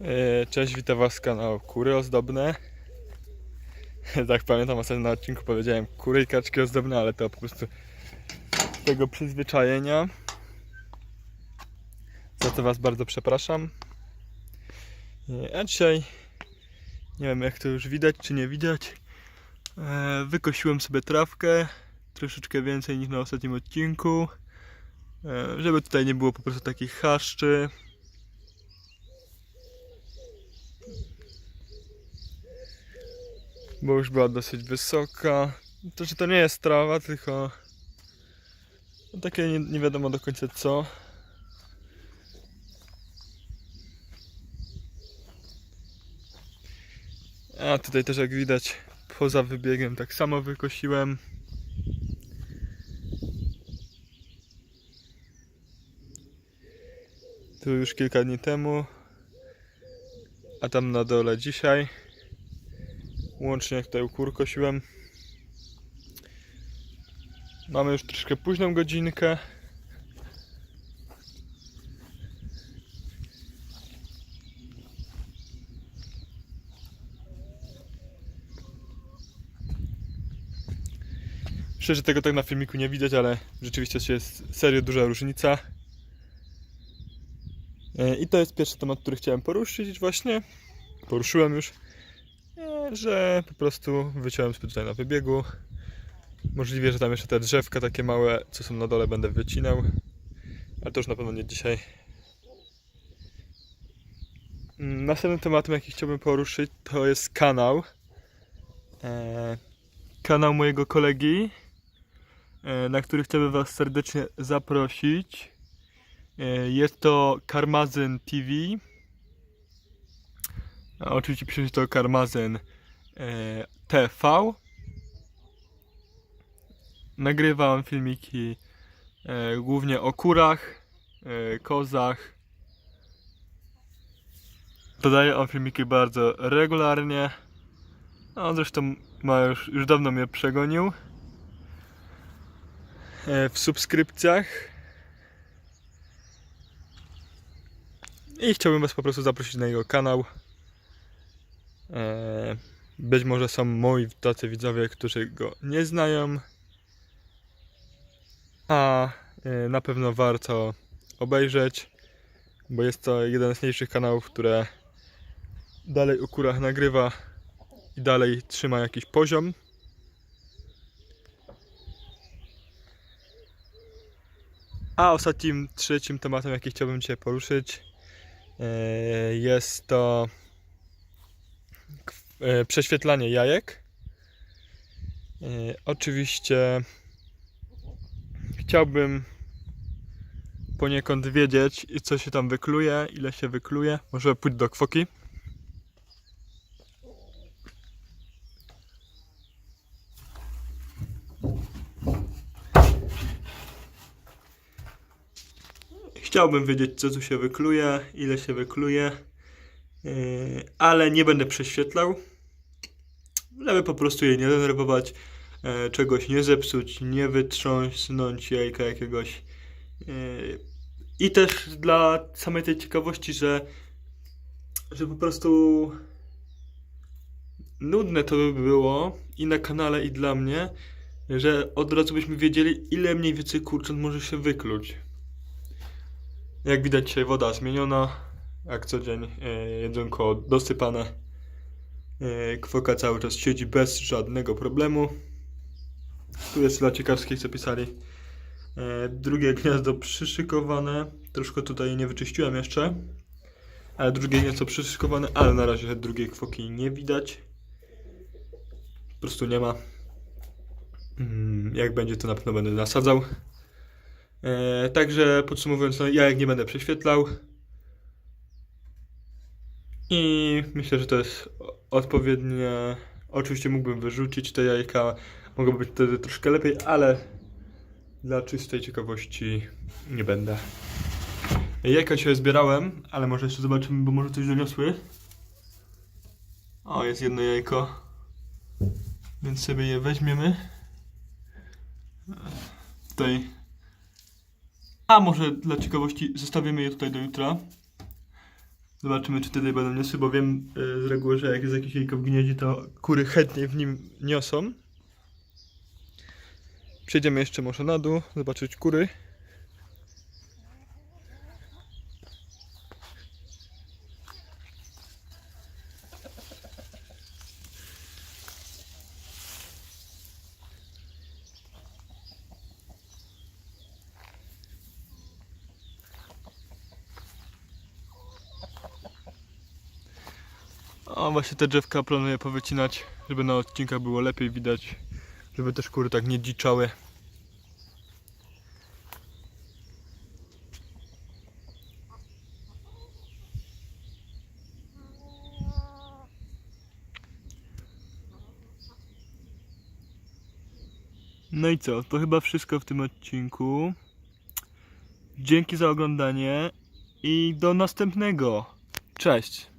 E, Cześć, witam was z kanału Kury Ozdobne. Tak pamiętam, ostatnio na odcinku powiedziałem kury i kaczki ozdobne, ale to po prostu tego przyzwyczajenia. Za to was bardzo przepraszam. E, A dzisiaj, nie wiem jak to już widać czy nie widać, e, wykosiłem sobie trawkę, troszeczkę więcej niż na ostatnim odcinku, żeby tutaj nie było po prostu takich chaszczy. Bo już była dosyć wysoka. To, że to nie jest trawa, tylko takie nie, nie wiadomo do końca co. A tutaj też jak widać poza wybiegiem tak samo wykosiłem. Tu już kilka dni temu, a tam na dole dzisiaj. Łącznie jak tutaj u kur kosiłem. Mamy już troszkę późną godzinkę. Że tego tak na filmiku nie widać, ale rzeczywiście jest serio duża różnica. E, I to jest pierwszy temat, który chciałem poruszyć właśnie. Poruszyłem już. Że po prostu wyciąłem tutaj na wybiegu. Możliwe, że tam jeszcze te drzewka takie małe, co są na dole, będę wycinał. Ale to już na pewno nie dzisiaj. Mm, Następnym tematem, jaki chciałbym poruszyć, to jest kanał. E, kanał mojego kolegi, e, na który chciałbym Was serdecznie zaprosić. E, jest to Karmazyn TV. A oczywiście pisze to Karmazyn TV. Nagrywałem filmiki e, głównie o kurach, e, kozach. Dodaję on filmiki bardzo regularnie. No, zresztą ma już, już dawno mnie przegonił. E, w subskrypcjach. I chciałbym Was po prostu zaprosić na jego kanał. Być może są moi tacy widzowie, którzy go nie znają. A e, na pewno warto obejrzeć, bo jest to jeden z mniejszych kanałów, które dalej o kurach nagrywa i dalej trzyma jakiś poziom. A ostatnim, trzecim tematem, jaki chciałbym dzisiaj poruszyć, e, jest to prześwietlanie jajek. E, Oczywiście chciałbym poniekąd wiedzieć, co się tam wykluje, ile się wykluje. Może pójść do kwoki. Chciałbym wiedzieć, co tu się wykluje, ile się wykluje, ale nie będę prześwietlał, żeby po prostu je nie denerwować, e, czegoś nie zepsuć, nie wytrząsnąć jajka jakiegoś. Yy, I też dla samej tej ciekawości, że, że po prostu nudne to by było i na kanale, i dla mnie, że od razu byśmy wiedzieli, ile mniej więcej kurcząt może się wykluć. Jak widać dzisiaj woda zmieniona, jak co dzień e, jedzonko dosypane. E, Kwoka cały czas siedzi bez żadnego problemu. Tu jest dla ciekawskich co pisali. E, Drugie gniazdo przyszykowane. Troszkę tutaj nie wyczyściłem jeszcze. Ale drugie gniazdo przyszykowane, ale na razie drugiej kwoki nie widać. Po prostu nie ma. Mm, Jak będzie to na pewno będę nasadzał. Także podsumowując, no, jajek nie będę prześwietlał. I myślę, że to jest odpowiednie. Oczywiście mógłbym wyrzucić te jajka, mogłoby być wtedy troszkę lepiej, ale dla czystej ciekawości nie będę. Jajka dzisiaj zbierałem, ale może jeszcze zobaczymy, bo może coś doniosły. O, jest jedno jajko. Więc sobie je weźmiemy. Tutaj a może dla ciekawości zostawimy je tutaj do jutra. Zobaczymy, czy tutaj będą niosły, bo wiem y, z reguły, że jak jest jakieś jajko w gnieździe, to kury chętnie w nim niosą. Przejdziemy jeszcze może na dół, zobaczyć kury. A właśnie te drzewka planuję powycinać, żeby na odcinkach było lepiej widać, żeby też kury tak nie dziczały. No i co? To chyba wszystko w tym odcinku. Dzięki za oglądanie i do następnego. Cześć!